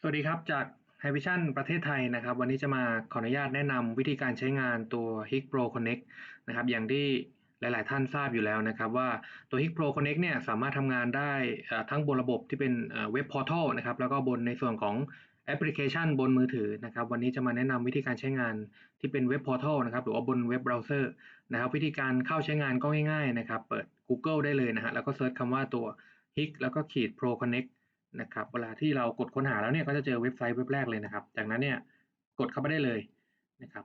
สวัสดีครับ จาก h i v i s i o n ประเทศไทยนะครับ วันนี้จะมาขออนุญาตแนะนำวิธีการใช้งานตัว HIC Pro Connect นะครับ อย่างที่หลาย ๆ ท่านทราบอยู่แล้วนะครับว่าตัว HIC Pro Connect เนี่ยสามารถทำงานได้ทั้งบนระบบที่เป็นเว็บพอร์ทัลนะครับ แล้วก็บนในส่วนของแอปพลิเคชันบนมือถือนะครับ วันนี้จะมาแนะนำวิธีการใช้งานที่เป็นเว็บพอร์ทัลนะครับ หรือว่าบนเว็บเบราว์เซอร์นะครับ วิธีการเข้าใช้งานก็ง่าย ๆ นะครับ เปิด Google ได้เลยนะฮะแล้วก็เซิร์ชคำว่าตัว HIC แล้วก็ขีด Pro Connect นะครับ เวลาที่เรากดค้นหาแล้วเนี่ยก็จะเจอเว็บไซต์เว็บแรกเลยนะครับ จากนั้นเนี่ยกดเข้าไปได้เลยนะครับ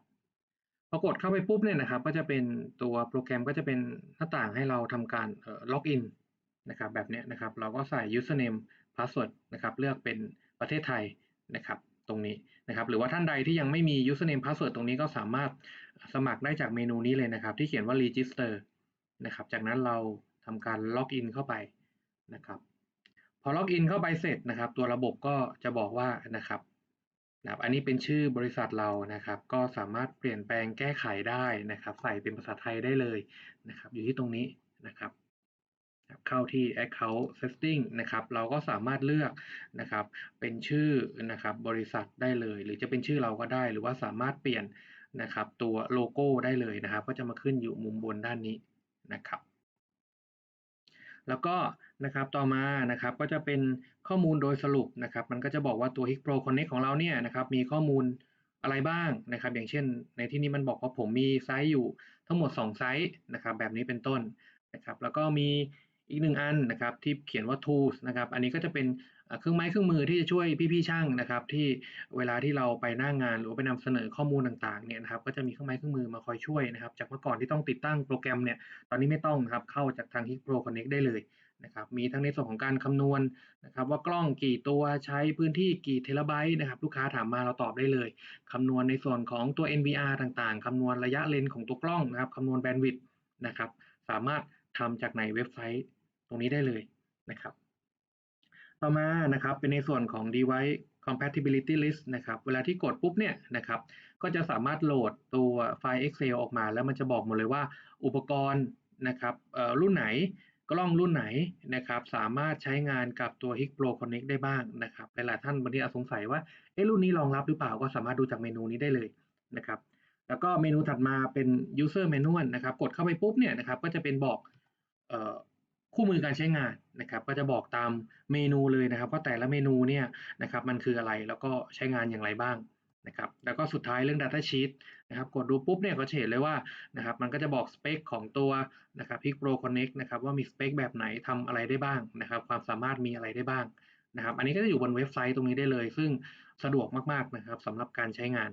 พอกดเข้าไปปุ๊บเนี่ยนะครับ ก็จะเป็นตัวโปรแกรมก็จะเป็นหน้าต่างให้เราทำการล็อกอินนะครับแบบนี้นะครับ เราก็ใส่ username password นะครับเลือกเป็นประเทศไทยนะครับตรงนี้นะครับ หรือว่าท่านใดที่ยังไม่มี username password ตรงนี้ก็สามารถสมัครได้จากเมนูนี้เลยนะครับ ที่เขียนว่า register นะครับ จากนั้นเราทำการล็อกอินเข้าไปนะครับ พอล็อกอินเข้าไปเสร็จนะครับ ตัวระบบก็จะบอกว่านะครับนะครับ อันนี้เป็นชื่อบริษัทเรานะครับ ก็สามารถเปลี่ยนแปลงแก้ไขได้นะครับ ใส่เป็นภาษาไทยได้เลยนะครับ อยู่ที่ตรงนี้นะครับ เข้าที่ account setting นะครับ เราก็สามารถเลือกนะครับ เป็นชื่อนะครับบริษัทได้เลย หรือจะเป็นชื่อเราก็ได้ หรือว่าสามารถเปลี่ยนนะครับ ตัวโลโก้ได้เลยนะครับ ก็จะมาขึ้นอยู่มุมบนด้านนี้นะครับ แล้วก็นะครับต่อมานะครับก็จะเป็นข้อมูลโดยสรุปนะครับมันก็จะบอกว่าตัว h i ก Pro Connect ของเราเนี่ยนะครับมีข้อมูลอะไรบ้างนะครับ อย่างเช่น ในที่นี้มันบอกว่าผมมีไซส์อยู่ทั้งหมด 2 ไซส์นะครับแบบนี้เป็นต้นนะครับแล้วก็มีอีกหนึ่งอันนะครับที่เขียนว่า tools นะครับอันนี้ก็จะเป็น เครื่องไม้เครื่องมือที่จะช่วยพี่ๆช่างนะครับ ที่เวลาที่เราไปหน้างงาน หรือไปนำเสนอข้อมูลต่างๆเนี่ยนะครับก็จะมีเครื่องไม้เครื่องมือมาคอยช่วยนะครับ จากเมื่อก่อนที่ต้องติดตั้งโปรแกรมเนี่ยตอนนี้ไม่ต้องครับเข้าจากทาง HIC Pro Connect ได้เลยนะครับมีทั้งในส่วนของการคำนวณนะครับว่ากล้องกี่ตัวใช้พื้นที่กี่เทราไบต์นะครับลูกค้าถามมาเราตอบได้เลยคำนวณในส่วนของตัว NVR ต่างๆคำนวณระยะเลนของตัวกล้องนะครับคำนวณแบนด์วิดต์นะครับสามารถทำจากในเว็บไซต์ตรงนี้ได้เลยนะครับ ต่อมานะครับเป็นในส่วนของ device compatibility list นะครับเวลาที่กดปุ๊บเนี่ยนะครับก็จะสามารถโหลดตัวไฟล์ Excel ออกมา แล้วมันจะบอกหมดเลยว่าอุปกรณ์นะครับรุ่นไหนกล้องรุ่นไหนนะครับสามารถใช้งานกับตัว HIC Pro Connect ได้บ้างนะครับหลายๆท่านบางทีอาจสงสัยว่าเอ๊ะรุ่นนี้รองรับหรือเปล่าก็สามารถดูจากเมนูนี้ได้เลยนะครับแล้วก็เมนูถัดมาเป็น user manual นะครับกดเข้าไปปุ๊บเนี่ยนะครับก็จะเป็นบอก คู่มือการใช้งานนะครับ ก็จะบอกตามเมนูเลยนะครับ ว่าแต่ละเมนูเนี่ยนะครับมันคืออะไรแล้วก็ใช้งานอย่างไรบ้างนะครับ แล้วก็สุดท้ายเรื่อง Data Sheet นะครับ กดดูปุ๊บเนี่ยก็เห็นเลยว่านะครับ มันก็จะบอกสเปคของตัวนะครับ Pic Pro Connect นะครับ ว่ามีสเปคแบบไหนทำอะไรได้บ้างนะครับ ความสามารถมีอะไรได้บ้างนะครับ อันนี้ก็จะอยู่บนเว็บไซต์ตรงนี้ได้เลย ซึ่งสะดวกมากๆนะครับสำหรับการใช้งาน